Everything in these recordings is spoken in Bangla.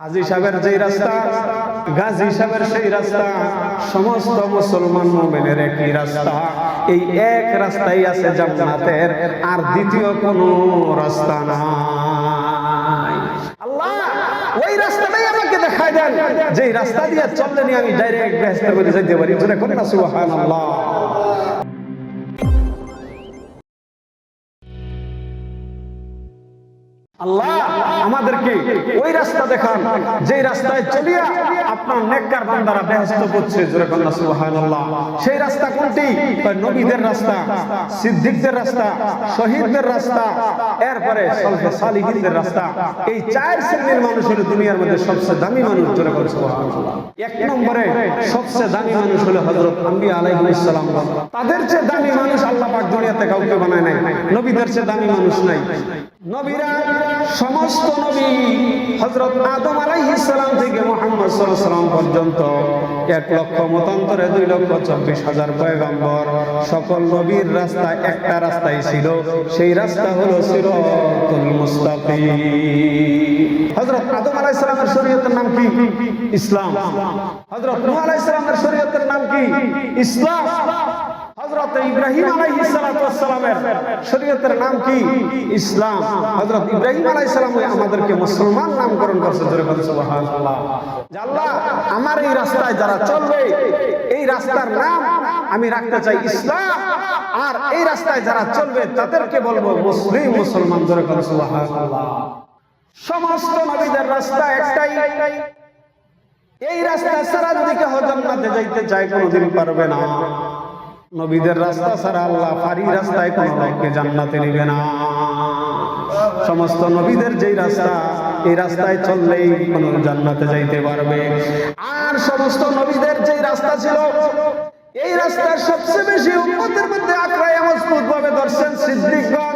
হাজি সাহেবের যেই রাস্তা গাজী সাহেবের সেই রাস্তা, সমস্ত মুসলমান মোমেনের একই রাস্তা। এই এক রাস্তাই আছে জান্নাতের, আর দ্বিতীয় কোন রাস্তা নাই। আল্লাহ, ওই রাস্তাটাই আমাকে দেখায় দেন। যে রাস্তা দিয়ে চললে আমি ডাইরেক্ট ব্যস্ত করে যেতে পারি। জোরে করে না আল্লাহ আমাদেরকে ওই রাস্তা দেখান, যেই রাস্তায় চলিয়া আপনার নেককার বান্দারা বেহেস্ত করছে সেই রাস্তা কোনটি? নবীদের রাস্তা, সিদ্দিকদের রাস্তা, শহীদদের রাস্তা, এরপরে সালিহিনদের রাস্তা। এই চার শ্রেণির মানুষ হলো দুনিয়ার মধ্যে সবচেয়ে দামি মানুষ, জোরে সুবহানাল্লাহ। এক নম্বরে সবচেয়ে দামি মানুষ হলো হযরত আম্বিয়া আলাইহিস সালাম তাদের চেয়ে দামি মানুষ আল্লাহ পাক দুনিয়াতে কাউকে বানায় নাই, নবীদের চেয়ে দামি মানুষ নাই। নবীরা সমস্ত নবী হজরত আদম আলাইহিস সালাম থেকে মোহাম্মদ সাল্লাম পর্যন্ত এক লক্ষ মতান্তরে দুই লক্ষ চব্বিশ হাজার সকল নবীর রাস্তা একটা রাস্তাই ছিল, সেই রাস্তা হলো সিরাতুল মুস্তাকিম। হযরত আদম আলাইহিস সালামের শরীয়তের নাম কি? ইসলাম। হযরত নূহ নাম কি? ইসলাম। আমার এই রাস্তায় যারা চলবে, এই রাস্তার নাম আমি রাখতে চাই ইসলাম। আর এই রাস্তায় যারা চলবে, তাদেরকে বলব মুসলিম মুসলমান সমস্ত নবীদের রাস্তা একটাই। এই রাস্তা ছাড়া যদি কেউ জান্নাতে যাইতে চায়, কোনোদিন পারবে না। নবীদের রাস্তা ছাড়া আল্লাহ ফারি রাস্তায় কোন লোককে জান্নাতে নিবে না। সমস্ত নবীদের যেই রাস্তা, এই রাস্তায় চললেই কোন জান্নাতে যাইতে পারবে। আর সমস্ত নবীদের যেই রাস্তা ছিল, এই রাস্তার সবচেয়ে বেশি উন্মতের মধ্যে আক্রায় মজবুত ভাবে ধরছেন সিদ্দিকগণ।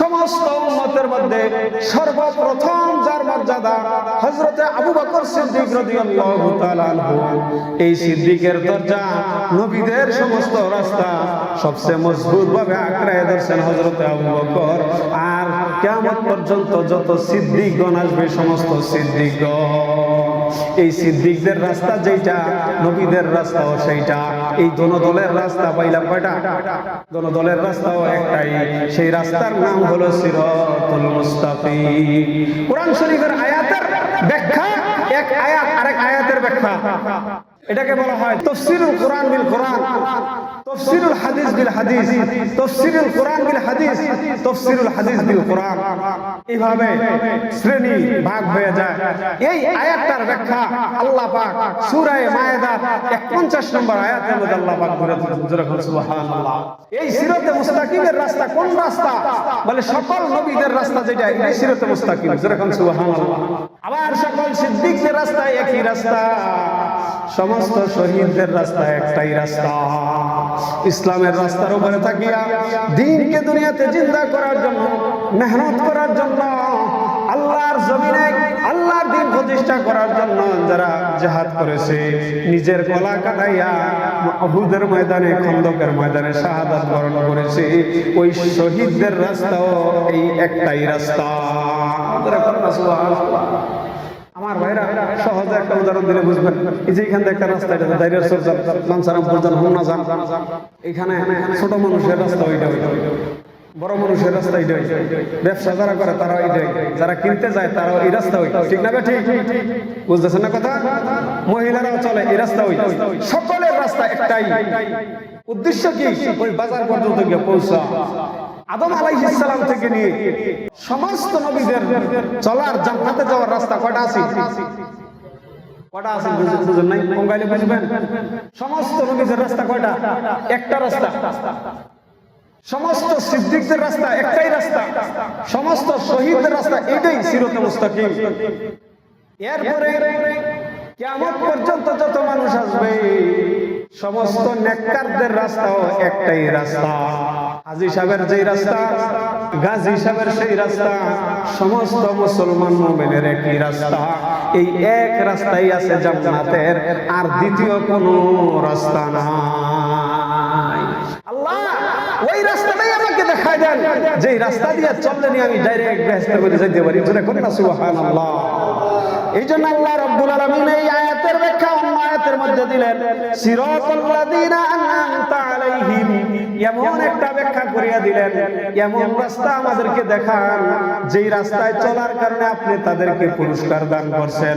সমস্ত উম্মতের মধ্যে সর্বপ্রথম হযরতে আবু বকর সিদ্দিক রাদিয়াল্লাহু তাআলা এই সিদ্দিকের দরজা নবীদের সমস্ত রাস্তা, সবচেয়ে মজবুত ভাবে আঁকড়ায় ধরছেন হযরতে আবু বকর। আর কিয়ামত পর্যন্ত যত সিদ্দিকগণ আসবে, সমস্ত সিদ্দিকগণ। এই সিদ্দিকদের রাস্তা যেটা নবীদের রাস্তাও সেইটা। এই দলের রাস্তা পাইলাম কয়টা? দলের রাস্তাও একটাই। সেই রাস্তার নাম হলো সিরাতুল মুস্তাকিম। কোরআন শরীফের আয়াতের ব্যাখ্যা, এক আয়াত, আরেক আয়াতের ব্যাখ্যা। এটাকে বলা হয় তফসিরুল কোরআন বিল কোরআন, তফসিরুল হাদিস বিল হাদিস, তফসিরুল কোরআন বিল তফসিরুল হাদিস বিল কোরআন। এইভাবে শ্রেণি ভাগ হয়ে যায়। এই আয়াতটার ব্যাখ্যা আল্লাহ পাক সূরা মায়েদার 51 নম্বর আল্লাহ পাক সুবহানাল্লাহ। এই সিরাতে মুস্তাকিমের রাস্তা কোন রাস্তা? বলে সকল নবীদের রাস্তা যেটা, এই সিরাতে মুস্তাকিম সুবহানাল্লাহ। আবার সকল সিদ্দিকদের রাস্তা একই রাস্তা। সমস্ত শহীদদের রাস্তা একটাই রাস্তা। ইসলামের রাস্তার উপরে থাকিয়া দিনকে দুনিয়াতে জিন্দা করার জন্য, মেহনত করার জন্য, আল্লাহর জমিনে আল্লাহর দিন প্রতিষ্ঠা করার জন্য যারা জাহাদ করেছে, নিজের গলা কাটাইয়া অহুদের ময়দানে, খন্দকের ময়দানে শাহাদাত বরণ করেছে, ওই শহীদদের রাস্তাও এই একটাই রাস্তা। আমার ভাইরা, সহজে একটা উদাহরণ দিলে বুঝবেন। এই যে এখান থেকে একটা রাস্তা এখানে ছোট মানুষের রাস্তা ওইটা। বড় মানুষের রাস্তা এইটাই ব্যবসা যারা করে তারা এইটাই যারা কিনতে যায় তারা এই রাস্তা ওই। ঠিক না ঠিক বুঝতেছেন না কথা? মহিলারাও চলে এই রাস্তা ওই। সকলের রাস্তা একটাই। উদ্দেশ্য কি? ওই বাজার পর্যন্ত গিয়ে পৌঁছা। আদম আলাইহিস সালাম থেকে নিয়ে সমস্ত নবীদের চলার জান্নাতে যাওয়ার রাস্তা কয়টা আছে? কয়টা আছে বুঝ- বুঝেন নাই? মোবাইলে বুঝবেন? সমস্ত নবীদের রাস্তা কয়টা? একটা রাস্তা। সমস্ত সিদ্দিকদের রাস্তা একটাই রাস্তা। সমস্ত শহীদদের রাস্তা এটাই সিরতে মুস্তাকিম। এরপরে কেমন পর্যন্ত যত মানুষ আসবে, সমস্ত নেককারদের রাস্তাও একটাই রাস্তা। হাজি সাহেবের যেই রাস্তা, গাজী সাহেবের সেই রাস্তা, সমস্ত মুসলমান মোমেনের একই রাস্তা। এই এক রাস্তাই আছে জান্নাতের, আর দ্বিতীয় কোনো রাস্তা আল্লাহ ওই রাস্তাটাই আমাকে দেখায় দেন। যে রাস্তা দিয়ে চললে নিয়ে আমি ডাইরেক্ট ব্যস্তের মধ্যে যেতে পারি। এই জন্য আল্লাহ রব্বুল আলামিন এই আয়াতের ব্যাখ্যা আয়াতের মধ্যে দিলেন এমন একটা ব্যাখ্যা করিয়া দিলেন, এমন রাস্তা আমাদেরকে দেখান, যেই রাস্তায় চলার কারণে আপনি তাদেরকে পুরস্কার দান করছেন।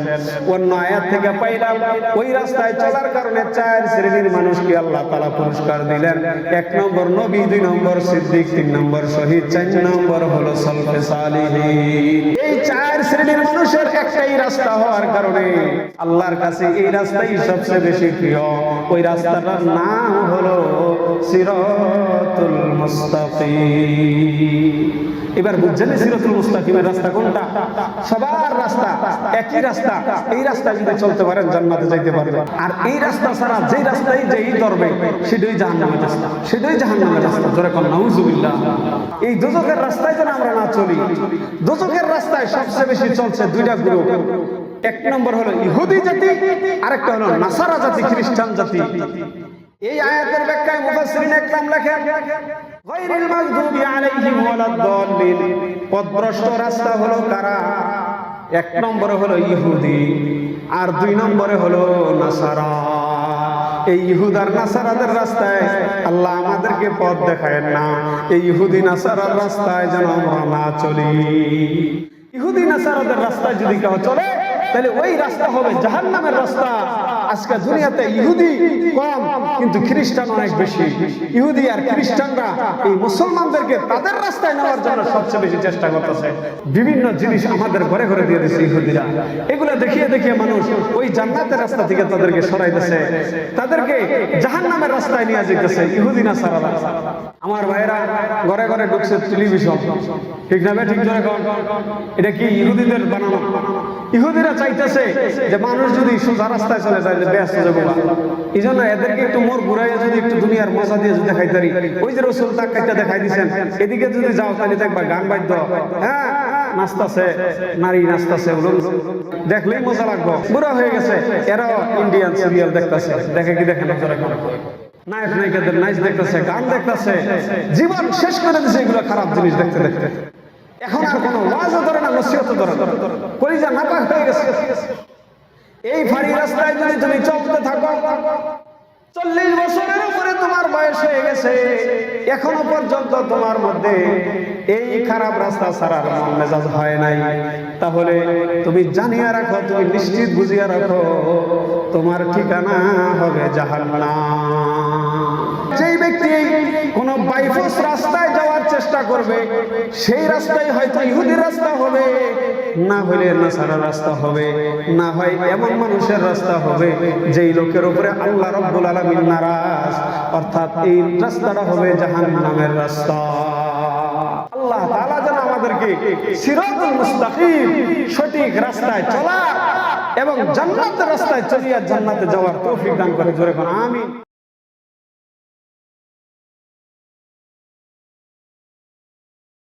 অন্য আয়াত থেকে পাইলাম, ওই রাস্তায় চলার কারণে চার শ্রেণির মানুষকে আল্লাহ তাআলা পুরস্কার দিলেন। এক নম্বর নবী, দুই নম্বর সিদ্দিক, তিন নম্বর শহীদ, চার নম্বর হলো সলফে সালিহিন। এই চার শ্রেণির মানুষের একটাই রাস্তা হওয়ার কারণে আল্লাহর কাছে এই রাস্তাই সবচেয়ে বেশি প্রিয়। ওই রাস্তাটার নাম হলো সিরাতুল মুস্তাকিম। এবার বুঝছেন সিরাতুল মুস্তাকিমের রাস্তা কোনটা? সবার রাস্তা, একই রাস্তা, এই রাস্তা যদি চলতে পারেন, জান্নাতে যাইতে পারবেন। আর এই রাস্তা ছাড়া যেই রাস্তায় যেই ধরবে, সেটাই জাহান্নামের রাস্তা, সেটাই জাহান্নামের রাস্তা। জোরে কোন, নাউজুবিল্লাহ। এই দুজকের রাস্তায় যেন আমরা না চলি দুজকের রাস্তায় সবচেয়ে বেশি চলছে দুইটা গ্রুপ এক নম্বর হলো ইহুদি জাতি, আরেকটা হলো নাসারা জাতি, খ্রিস্টান জাতি। এই আয়াতের ব্যাখ্যায় মুফাসসিরিন একরাম লেখেন, গায়রিল মাগদুবি আলাইহিম ওয়ালাদ-দাল্লিন পথভ্রষ্ট রাস্তা হলো কারা? এক নম্বরে হলো ইহুদি আর দুই নম্বরে হলো নাসারা। এই ইহুদার নাসারাদের রাস্তায় আল্লাহ আমাদেরকে পথ দেখায় না। এই ইহুদি নাসারার রাস্তায় যেন আমরা না চলি। ইহুদি নাসারাদের রাস্তায় যদি কেউ চলে তাহলে ওই রাস্তা হবে জাহান্নামের রাস্তা। আজকে দুনিয়াতে ইহুদি কম কিন্তু খ্রিস্টান অনেক বেশি। ইহুদি আর খ্রিস্টানরা এই মুসলমানদেরকে তাদের রাস্তায় নেওয়ার জন্য সবচেয়ে বেশি চেষ্টা করতেছে। বিভিন্ন জিনিস আমাদের ঘরে ঘরে দিয়ে দিচ্ছে ইহুদিরা। এগুলো দেখিয়ে দেখিয়ে মানুষ ওই জান্নাতের রাস্তা থেকে তাদেরকে সরাইতেছে। তাদেরকে জাহান্নামের রাস্তায় নিয়ে যেতেছে ইহুদি না সারা আমার ভাইরা ঘরে ঘরে ঢুকছে টেলিভিশন। ঠিক না ঠিক কন। এটা কি ইহুদিদের বানানো? ইহুদিরা চাইতেছে যে মানুষ যদি সোজা রাস্তায় চলে যায় ব্যস্ত যাব এই জন্য এদেরকে একটু মোর ঘুরাইয়া যদি একটু দুনিয়ার মজা দিয়ে যদি ওই যে রসুল তাক কাইটা দেখাই দিছেন, এদিকে যদি যাও তাহলে দেখবা গান বাদ্য হ্যাঁ নারী দেখলেই মজা লাগবো। বুড়া হয়ে গেছে, এরাও ইন্ডিয়ান সিরিয়াল দেখতাছে। দেখে কি দেখতেছে, গান দেখতেছে। জীবন শেষ করে দিছে এগুলো খারাপ জিনিস দেখতে দেখতে। এখন আর কোনো ওয়াজও ধরে না, নসিহতও ধরে কলিজা নাপাক হয়ে গেছে। এই ফাড়ি রাস্তায় যদি তুমি চলতে থাকো চল্লিশ বছরের উপরে তোমার বয়স হয়ে গেছে। এখনও পর্যন্ত তোমার মধ্যে এই খারাপ রাস্তা ছাড়ার মন মেজাজ হয় নাই। তাহলে তুমি জানিয়া রাখো, তুমি নিশ্চিত বুঝিয়া রাখো, তোমার ঠিকানা হবে জাহান্নাম। যেই ব্যক্তি কোন বাইফস রাস্তায় চেষ্টা করবে, সেই রাস্তায় হয়তো ইহুদি রাস্তা হবে, না হলে নাসারা রাস্তা হবে, না হয় এমন মানুষের রাস্তা হবে, যেই লোকের উপরে আল্লাহ রব্বুল আলামিন নারাজ। অর্থাৎ এই রাস্তাটা হবে জাহান্নামের রাস্তা। আল্লাহ তাআলা যেন আমাদেরকে সিরাতুল মুস্তাকিম, সঠিক রাস্তায় চলা এবং জান্নাতের রাস্তায় চলিয়া জান্নাতে যাওয়ার তৌফিক দান করে। জোরে আমিন।